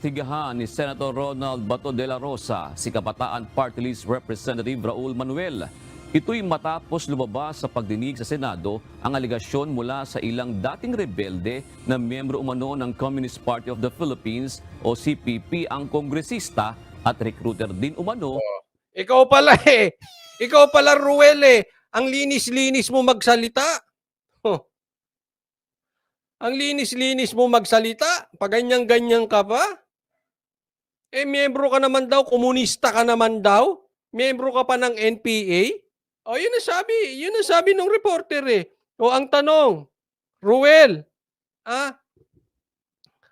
Tigahan ni Senator Ronald Bato de la Rosa, si Kabataan Party List Representative Raul Manuel. Ito'y matapos lumabas sa pagdinig sa Senado ang aligasyon mula sa ilang dating rebelde na miyembro umano ng Communist Party of the Philippines o CPP ang kongresista at recruiter din umano Ikaw pala eh. Ikaw pala, Ruel eh. Ang linis-linis mo magsalita. Huh. Ang linis-linis mo magsalita. Pag ganyan-ganyan ka pa. Eh, miyembro ka naman daw, komunista ka naman daw. Miyembro ka pa ng NPA. O, yun ang sabi. Yun ang sabi ng reporter eh. O, ang tanong, Ruel, ah,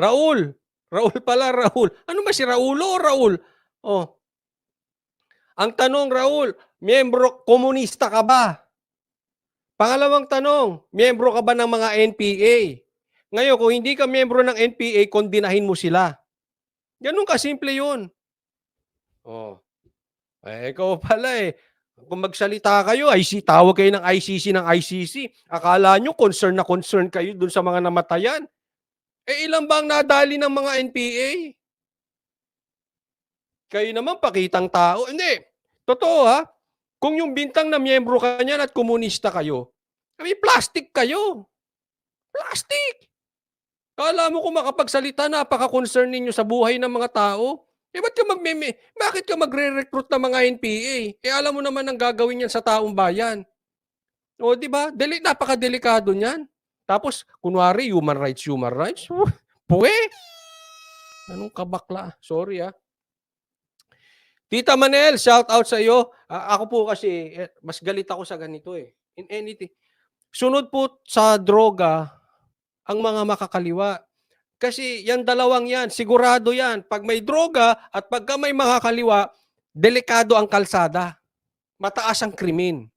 Raul, Raul pala, Raul. Ano ba si Raulo o Raul? Oh, ang tanong, Raul, miyembro komunista ka ba? Pangalawang tanong, miyembro ka ba ng mga NPA? Ngayon, kung hindi ka miyembro ng NPA, kondinahin mo sila. Ganun kasimple yun. Oh. Eh, ikaw pala eh. Kung magsalita kayo, IC, tawag kayo ng ICC ng ICC. Akala nyo concern na concern kayo dun sa mga namatayan. Eh, ilan ba ang nadali ng mga NPA? Kayo naman pakitang tao. Hindi. Totoo ha. Kung yung bintang na miyembro ka niyan at komunista kayo, may plastic kayo. Plastic. Kala mo kung makapagsalita, napaka-concern ninyo sa buhay ng mga tao. Eh, ba't ka magmeme? Bakit ka magre-recruit ng mga NPA? Eh, alam mo naman ang gagawin yan sa taong bayan. O, di ba? Deli, napaka-delikado niyan. Tapos, kunwari, human rights, human rights. Puwe! Anong kabakla? Sorry ah. Tita Manel, shout out sa iyo. Ah, ako po kasi eh, mas galit ako sa ganito eh. In anything. Sunod po sa droga ang mga makakaliwa. Kasi yan dalawang yan, sigurado yan. Pag may droga at pagka may makakaliwa, delikado ang kalsada. Mataas ang krimen.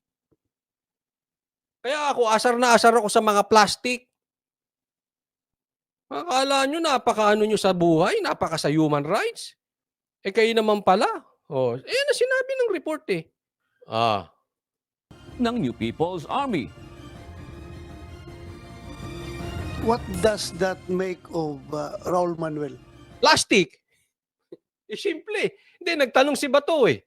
Kaya ako, asar na asar ako sa mga plastic. Akala nyo, napaka-ano nyo sa buhay, napaka sa human rights. Eh kayo naman pala, Oh, eh na sinabi ng report eh. Ah. ng New People's Army. What does that make of uh, Raul Manuel? Plastic. Eh, simple. Hindi, nagtanong si Bato eh.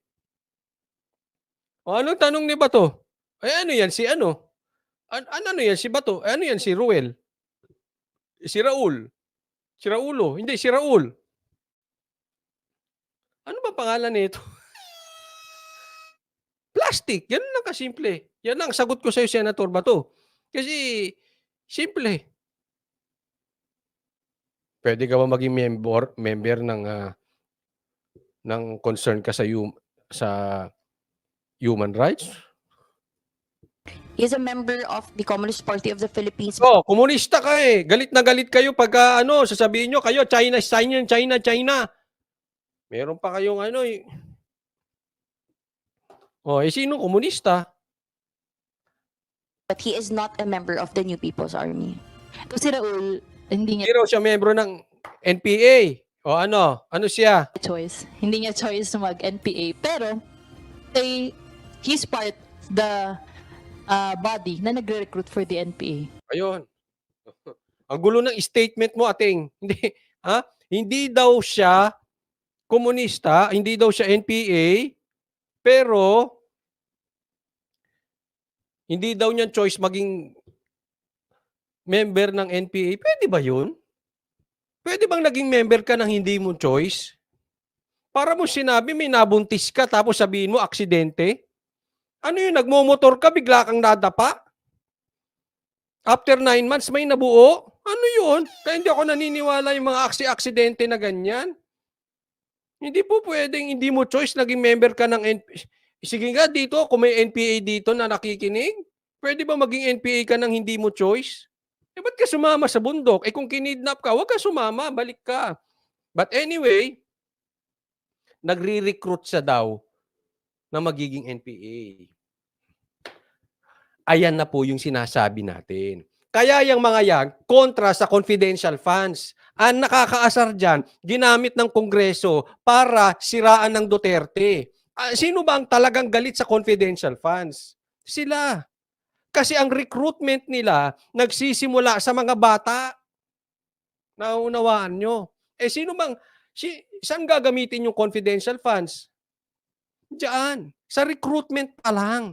O, anong tanong ni Bato? Ay, ano yan? Si ano? An ano yan? Si Bato? Ano yan? Si Ruel? Si Raul? Si Raulo? Hindi, si Raul. Ano ba pangalan nito? Plastic. Yan lang kasimple. Yan lang sagot ko sa iyo, Senator Bato. Kasi, simple. Pwede ka ba maging member member ng ah, ng concern ka sa hum- sa human rights? He is a member of the Communist Party of the Philippines. Oh, komunista ka eh. Galit na galit kayo pagka ano, sasabihin nyo kayo China, China, China, China. Meron pa kayong ano eh. Oh, eh sino komunista? But he is not a member of the New People's Army. Kasi Raul, hindi niya Hindi raw siya membro ng NPA. O ano? Ano siya? choice. Hindi niya choice mag-NPA. Pero, they, he's part the uh, body na nagre-recruit for the NPA. Ayun. Ang gulo ng statement mo, ating. Hindi, ha? Hindi daw siya komunista, hindi daw siya NPA, pero hindi daw niya choice maging member ng NPA. Pwede ba yun? Pwede bang naging member ka ng hindi mo choice? Para mo sinabi may nabuntis ka tapos sabihin mo aksidente? Ano yun, nagmomotor ka, bigla kang nadapa? After nine months, may nabuo? Ano yun? Kaya hindi ako naniniwala yung mga aksi-aksidente na ganyan. Hindi po pwedeng hindi mo choice naging member ka ng NPA. Sige nga dito, kung may NPA dito na nakikinig, pwede ba maging NPA ka ng hindi mo choice? Eh, ba't ka sumama sa bundok? Eh, kung kinidnap ka, huwag ka sumama, balik ka. But anyway, nagre-recruit siya daw na magiging NPA. Ayan na po yung sinasabi natin. Kaya yung mga yan, kontra sa confidential funds. Ang nakakaasar dyan, ginamit ng Kongreso para siraan ng Duterte. Ah, sino ba ang talagang galit sa confidential funds? Sila. Kasi ang recruitment nila nagsisimula sa mga bata. Naunawaan nyo. Eh sino bang Si, saan gagamitin yung confidential funds? Diyan. Sa recruitment pa lang.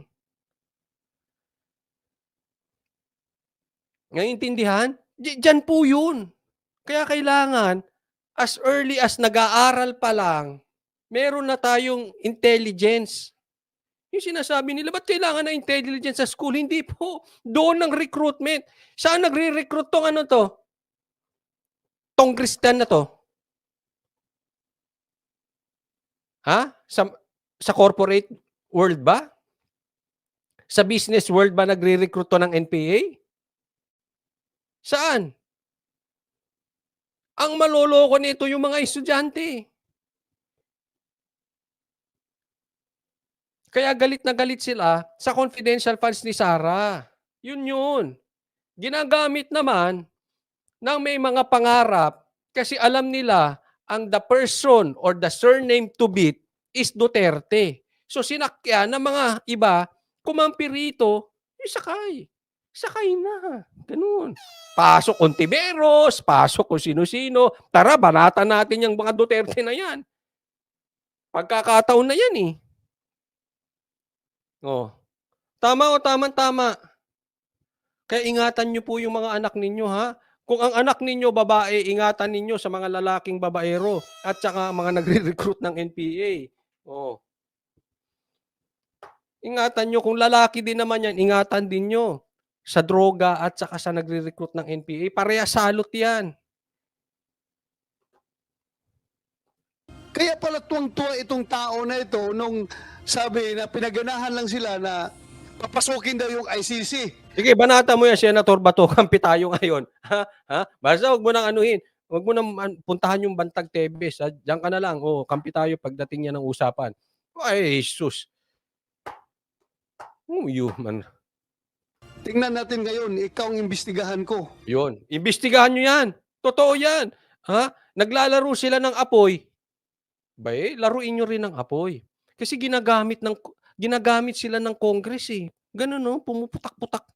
Naiintindihan? Di- Diyan po yun. Kaya kailangan, as early as nag-aaral pa lang, meron na tayong intelligence. Yung sinasabi nila, ba't kailangan na intelligence sa school? Hindi po. Doon ng recruitment. Saan nagre-recruit tong ano to? Tong Christian na to? Ha? Sa, sa corporate world ba? Sa business world ba nagre-recruit to ng NPA? Saan? Ang maloloko nito yung mga estudyante. Kaya galit na galit sila sa confidential funds ni Sarah. Yun yun. Ginagamit naman ng may mga pangarap kasi alam nila ang the person or the surname to beat is Duterte. So sinakyan ng mga iba, kumampi rito, yung sakay. Sakay na. Ganun. Pasok Ontiveros, pasok kung sino-sino. Tara, banatan natin yung mga Duterte na yan. Pagkakataon na yan eh. Oh. Tama o tama-tama. Kaya ingatan niyo po yung mga anak ninyo ha. Kung ang anak ninyo babae, ingatan ninyo sa mga lalaking babaero at saka mga nagre-recruit ng NPA. Oh. Ingatan nyo. Kung lalaki din naman yan, ingatan din nyo sa droga at saka sa nagre-recruit ng NPA. Pareha salot yan. Kaya pala tuwang-tuwa itong tao na ito nung sabi na pinaganahan lang sila na papasukin daw yung ICC. Sige, banata mo yan, Senator Bato. Kampi tayo ngayon. Ha? Ha? Basta huwag mo nang anuhin. Huwag mo nang an- puntahan yung Bantag Tebes. Ha? Diyan ka na lang. Oh, kampi tayo pagdating niya ng usapan. Ay, Jesus. Oh, man. Tingnan natin ngayon, ikaw ang imbestigahan ko. Yun. Imbestigahan nyo yan. Totoo yan. Ha? Naglalaro sila ng apoy. Ba eh, laruin nyo rin ng apoy. Kasi ginagamit ng ginagamit sila ng Congress eh. Ganun no, pumuputak-putak.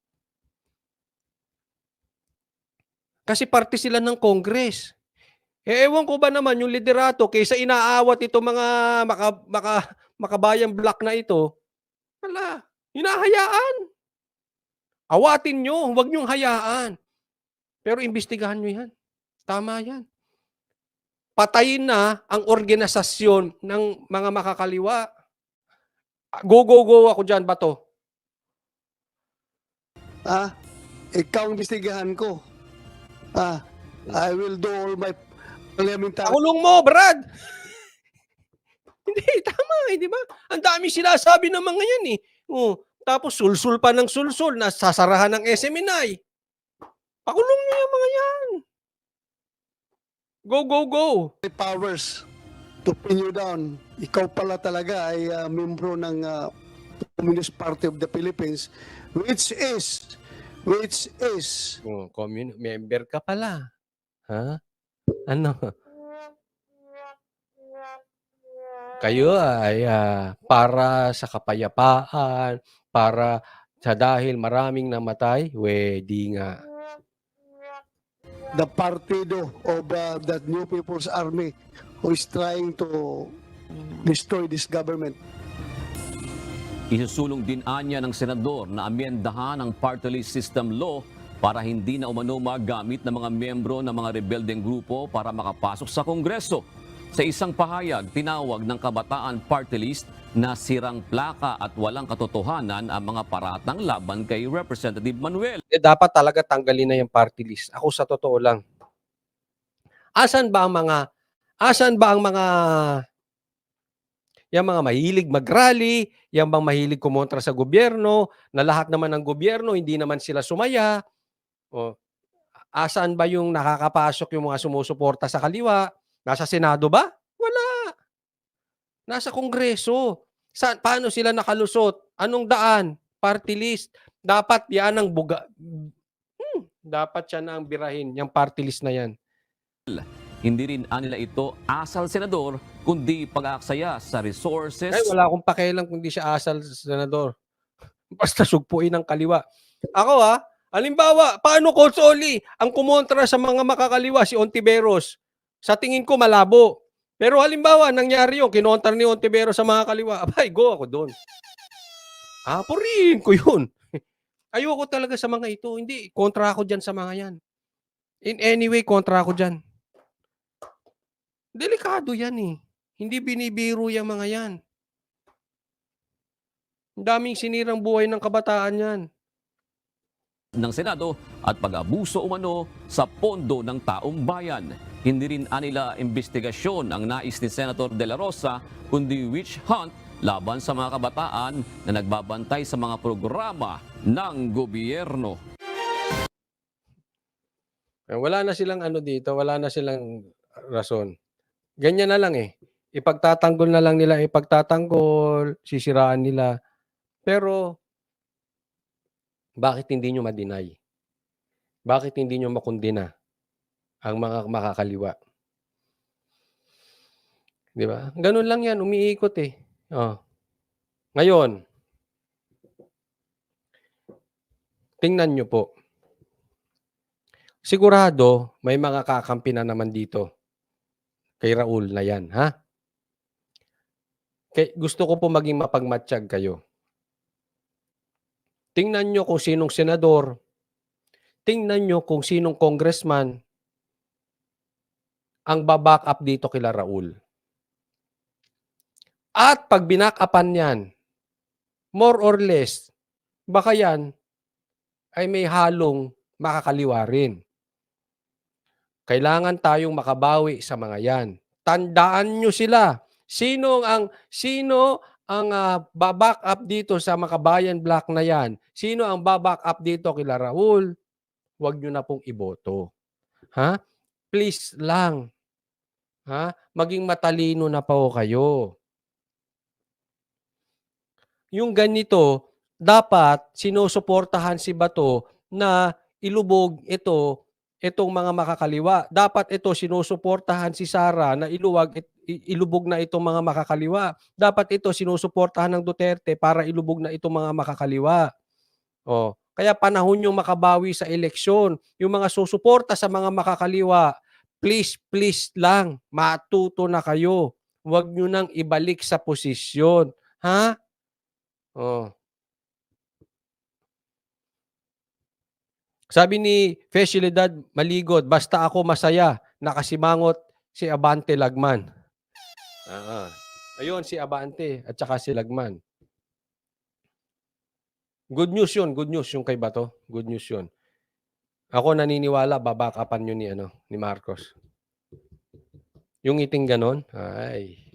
Kasi parte sila ng Congress. Eh, ewan ko ba naman yung liderato kaysa inaawat ito mga maka, maka, makabayang black na ito, wala. Hinahayaan. Awatin nyo, huwag nyong hayaan. Pero imbestigahan nyo yan. Tama yan. Patayin na ang organisasyon ng mga makakaliwa. Go, go, go ako dyan, Bato. Ah, ikaw ang imbestigahan ko. Ah, I will do all my parliamentary Pakulong mo, Brad! Hindi, tama eh, di ba? Ang dami sinasabi ng mga yan eh. Oh, tapos sulsul pa ng sulsul na sasarahan ng SMNI. Pakulong niyo yung mga yan. Go, go, go. powers to pin you down. Ikaw pala talaga ay ah, membro ng ah, Communist Party of the Philippines which is which is Oh, commune member ka pala. Ha? Ano? Kayo ay ah, para sa kapayapaan, para sa dahil maraming namatay, wedi nga. The partido of uh, the New People's Army who is trying to destroy this government. Isusulong din anya ng senador na amyendahan ang party list system law para hindi na umano magamit ng mga miyembro ng mga rebeldeng grupo para makapasok sa Kongreso. Sa isang pahayag, tinawag ng kabataan party list na sirang plaka at walang katotohanan ang mga paratang laban kay Representative Manuel. Eh, dapat talaga tanggalin na yung party list. Ako sa totoo lang. Asan ba ang mga asan ba ang mga yung mga mahilig mag-rally, yung bang mahilig kumontra sa gobyerno, na lahat naman ng gobyerno, hindi naman sila sumaya. O, asan ba yung nakakapasok yung mga sumusuporta sa kaliwa? Nasa Senado ba? Wala. Nasa Kongreso. Sa, paano sila nakalusot? Anong daan? Party list. Dapat yan ang buga. Hmm, dapat siya na ang birahin, yung party list na yan. Hindi rin anila ito asal senador, kundi pag-aaksaya sa resources Ay, wala akong pakialam kung di siya asal sa senador. Basta sugpuin ng kaliwa. Ako ha, halimbawa, paano Coach Oli ang kumontra sa mga makakaliwa si Ontiveros? Sa tingin ko malabo. Pero halimbawa, nangyari yun, kinontra ni Ontivero sa mga kaliwa, abay, go ako doon. Purihin ko yun. Ayoko talaga sa mga ito. Hindi, kontra ako dyan sa mga yan. In any way, kontra ako dyan. Delikado yan eh. Hindi binibiro yung mga yan. Ang daming sinirang buhay ng kabataan yan. ng Senado at pag-abuso umano sa pondo ng taong bayan. Hindi rin anila investigasyon ang nais ni Senator De La Rosa kundi witch hunt laban sa mga kabataan na nagbabantay sa mga programa ng gobyerno. Eh, Wala na silang ano dito, wala na silang rason. Ganyan na lang eh. Ipagtatanggol na lang nila, ipagtatanggol, sisiraan nila. Pero, bakit hindi nyo ma-deny? Bakit hindi nyo makundina ang mga makakaliwa? Di ba? Ganun lang yan, umiikot eh. Oh. Ngayon, tingnan nyo po. Sigurado, may mga kakampi na naman dito kay Raul na yan, ha? Kay, gusto ko po maging mapagmatsyag kayo. Tingnan nyo kung sinong senador, tingnan nyo kung sinong congressman ang baback up dito kila Raul. At pag binakapan yan, more or less, baka yan ay may halong makakaliwa rin. Kailangan tayong makabawi sa mga yan. Tandaan nyo sila. Sino ang sino ang ah, baback up dito sa Makabayan Black na yan? Sino ang baback up dito kila Raul? Huwag nyo na pong iboto. Ha? Please lang. Ha? Maging matalino na po kayo. Yung ganito, dapat sinusuportahan si Bato na ilubog ito itong mga makakaliwa. Dapat ito sinusuportahan si Sara na iluwag ilubog na itong mga makakaliwa. Dapat ito sinusuportahan ng Duterte para ilubog na itong mga makakaliwa. Oh, kaya panahon yung makabawi sa eleksyon. Yung mga susuporta sa mga makakaliwa, please, please lang, matuto na kayo. Huwag nyo nang ibalik sa posisyon. Ha? Oh. Sabi ni Fesilidad Maligod, basta ako masaya, nakasimangot si Abante Lagman. Ah, ayun si Abante at saka si Lagman. Good news yun, good news yung kay Bato. Good news yun. Ako naniniwala, babakapan yun ni, ano, ni Marcos. Yung iting ganon, ay,